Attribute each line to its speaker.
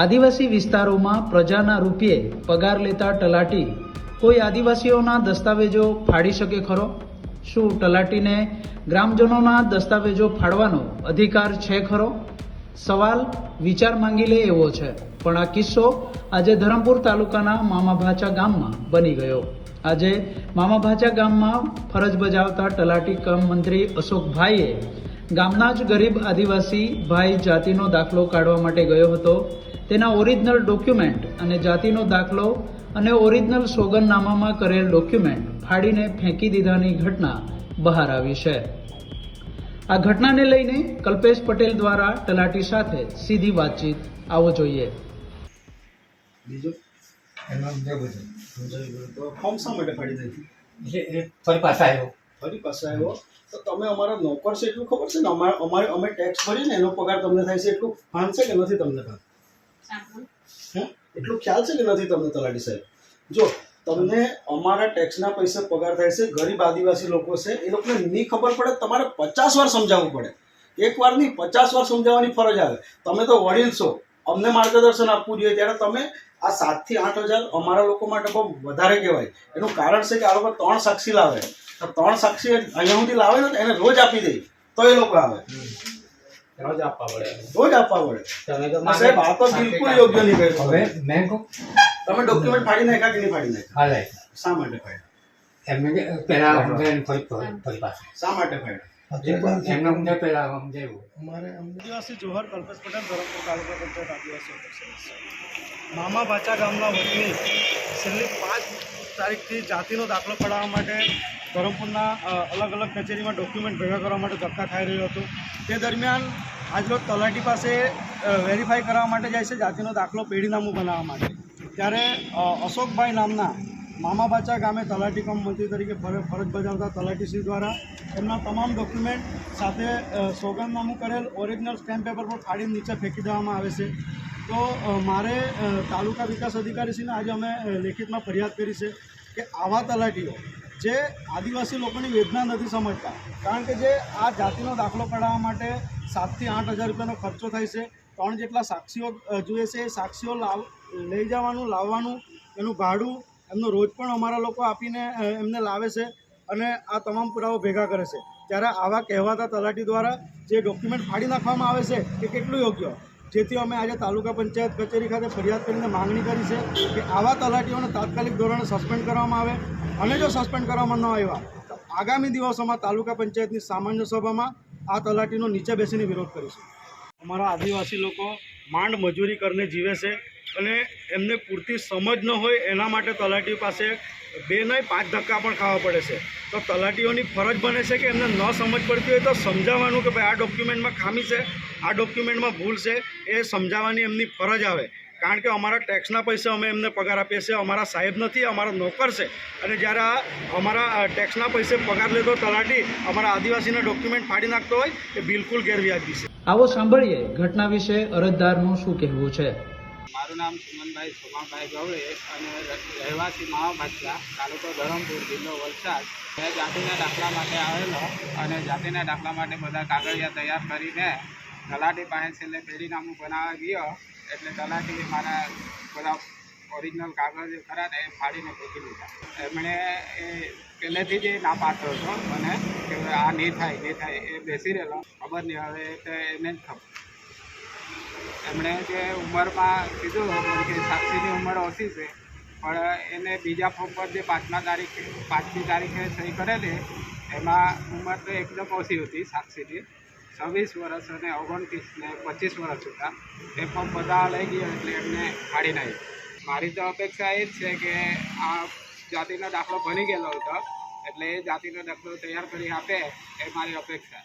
Speaker 1: આદિવાસી વિસ્તારોમાં પ્રજાના રૂપિયે પગાર લેતા તલાટી કોઈ આદિવાસીઓના દસ્તાવેજો ફાડી શકે ખરો? શું તલાટીને ગ્રામજનોના દસ્તાવેજો ફાડવાનો અધિકાર છે ખરો? સવાલ વિચાર માંગી લે એવો છે. પણ આ કિસ્સો આજે ધરમપુર તાલુકાના મામાભાચા ગામમાં બની ગયો. આજે મામાભાચા ગામમાં ફરજ બજાવતા તલાટી કમ મંત્રી અશોકભાઈએ ગામના જ ગરીબ આદિવાસી ભાઈ જાતિનો દાખલો કાઢવા માટે ગયો હતો. તેના ઓરિજિનલ ડોક્યુમેન્ટ અને જાતિનો દાખલો અને ઓરિજિનલ સોગંદનામામાં કરેલ ડોક્યુમેન્ટ ફાડીને ફેંકી દીધાની ઘટના બહાર આવી છે. આ ઘટનાને લઈને કલ્પેશ પટેલ દ્વારા તલાટી સાથે સીધી વાતચીત આવો જોઈએ.
Speaker 2: ફોર્મ શા માટે ફાડી નાખ્યું
Speaker 3: ફરી પાછા આવ્યો.
Speaker 2: ફરી પાસે આવ્યો? તો તમે અમારા નોકર છે એટલું ખબર છે ને? અમારે અમારે અમે ટેક્સ ભરીએ ને એનો પગાર તમને થાય છે એટલું. છે કે નથી તમને હે એટલું ખ્યાલ છે કે નથી તમને તલાટી સાહેબ? જો, તમને અમારા ટેક્સના પૈસા પગાર થાય છે, ગરીબ આદિવાસી લોકો છે, એ લોકોને નહીં ખબર પડે, તમારે પચાસ વાર સમજાવવું પડે. એક વાર નહીં, પચાસ વાર સમજાવવાની ફરજ આવે. તમે તો વડીલ છો, અમને માર્ગદર્શન આપવું જોઈએ, ત્યારે તમે આ સાતથી આઠ હજાર અમારા લોકો માટે બહુ વધારે કહેવાય. એનું કારણ છે કે આ લોકો ત્રણ સાક્ષી લાવે. તો ત્રણ સાક્ષી અહીંયા સુધી લાવે ને એને રોજ આપી દે. તો એ લોકો આવે.
Speaker 3: રોજ આપવા પડે.
Speaker 2: રોજ આપવા પડે.
Speaker 3: તમે તો
Speaker 2: સાહેબ આ તો બિલકુલ યોગ્ય નહીં
Speaker 3: હવે મેં કહું.
Speaker 2: તમે ડોક્યુમેન્ટ ફાડી નાખ્યા કે નહીં ફાડી નાખ્યા?
Speaker 3: હાલે
Speaker 2: શા માટે ફાડ્યા?
Speaker 3: એમને પેલા ફરી ફરી
Speaker 2: શા માટે ફાડ્યા? આદિવાસી જોહર કલ્પેશ પટેલ ધરમપુર તાલુકા પંચાયત આદિવાસી મામા ભાચા ગામના વતની છેલ્લી પાંચ તારીખથી જાતિનો દાખલો કઢાવવા માટે ધરમપુરના અલગ અલગ કચેરીમાં ડોક્યુમેન્ટ ભેગા કરવા માટે ધક્કા ખાઈ રહ્યો હતો. તે દરમિયાન આજરોજ તલાટી પાસે વેરીફાઈ કરવા માટે જાય છે જાતિનો દાખલો પેઢીનામું બનાવવા માટે. ત્યારે અશોકભાઈ નામના મામાબાચા ગામે તલાટી કમ મંત્રી તરીકે ફર- ફરજ બજાવતા તલાટીશ્રી દ્વારા એમના તમામ ડોક્યુમેન્ટ સાથે સોગંદનામું કરેલ ઓરિજિનલ સ્ટેમ્પ પેપર પર ફાડીને નીચે ફેંકી દેવામાં આવે છે. તો મારે તાલુકા વિકાસ અધિકારીશ્રીને આજે અમે લેખિતમાં ફરિયાદ કરી છે કે આવા તલાટીઓ જે આદિવાસી લોકોની વેદના નથી સમજતા, કારણ કે જે આ જાતિનો દાખલો કઢાવવા માટે સાતથી આઠ હજાર રૂપિયાનો ખર્ચો થાય છે, ત્રણ જેટલા સાક્ષીઓ જોઈએ છે એ સાક્ષીઓ લાવ લઈ જવાનું, લાવવાનું, એનું ભાડું એમનો રોજ પણ અમારા લોકો આપીને એમને લાવે છે અને આ તમામ પુરાવો ભેગા કરે છે. ત્યારે આવા કહેવાતા તલાટી દ્વારા જે ડોક્યુમેન્ટ ફાડી નાખવામાં આવે છે એ કેટલું યોગ્ય, જેથી અમે આજે તાલુકા પંચાયત કચેરી ખાતે ફરિયાદ કરીને માંગણી કરી છે કે આવા તલાટીઓને તાત્કાલિક ધોરણે સસ્પેન્ડ કરવામાં આવે અને જો સસ્પેન્ડ કરવામાં ન આવ્યા, તો આગામી દિવસોમાં તાલુકા પંચાયતની સામાન્ય સભામાં આ તલાટીનો નીચે બેસીને વિરોધ કરીશું. અમારા આદિવાસી લોકો માંડ મજૂરી કરીને જીવે છે. અને એમને પૂરતી સમજ ન હોય એના માટે તલાટીઓ પાસે બે નહીં, પાંચ ધક્કા પણ ખાવા પડે છે. તો તલાટીઓની ફરજ બને છે કે એમને ન સમજ પડતી હોય તો સમજાવવાનું કે ભાઈ આ ડોક્યુમેન્ટમાં ખામી છે, આ ડોક્યુમેન્ટમાં ભૂલ છે, એ સમજાવવાની એમની ફરજ આવે. કારણ કે અમારા ટેક્સના પૈસા અમે એમને પગાર આપીએ છીએ, અમારા સાહેબ નથી, અમારા નોકર છે. અને જ્યારે આ અમારા ટેક્સના પૈસે પગાર લેતો તલાટી અમારા આદિવાસીના ડોક્યુમેન્ટ ફાડી નાખતો હોય, એ બિલકુલ ગેરવ્યાજબી છે.
Speaker 1: આવો સાંભળીએ ઘટના વિશે અરજદારનું શું કહેવું છે.
Speaker 4: મારું નામ સુમનભાઈ સોમાભાઈ ગવળે અને રહેવાસી માવાભાચલા તાલુકો ધરમપુર, જિલ્લો વલસાડ. મેં જાતિના દાખલા માટે આવેલો અને જાતિના દાખલા માટે બધા કાગળિયા તૈયાર કરીને તલાટી પાસે છેલ્લે પેઢીનામું બનાવવા ગયો. એટલે તલાટી મારા બધા ઓરિજિનલ કાગળ જે ખરા એ ફાડીને ફેંકી દીધા. એમણે એ પહેલેથી જ ના પાડતો હતો મને કે આ નહીં થાય નહીં થાય, એ બેસી રહેલો. ખબર નહીં, હવે તો એને જ ખબર. એમણે જે ઉંમરમાં કીધું કે સાક્ષીની ઉંમર ઓછી છે, પણ એને બીજા ફોર્મ પર જે પાંચમા તારીખે, પાંચમી તારીખે સહી કરેલી, એમાં ઉંમર તો એકદમ ઓછી હતી સાક્ષીની. છવ્વીસ વર્ષ અને ઓગણત્રીસ ને પચીસ વર્ષ હતા. એ ફોર્મ બધા લઈ ગયા એટલે એમને કાઢી નાખ્યું. મારી તો અપેક્ષા એ જ છે કે આ જાતિનો દાખલો બની ગયેલો હતો, એટલે એ જાતિનો દાખલો તૈયાર કરી આપે એ મારી અપેક્ષા.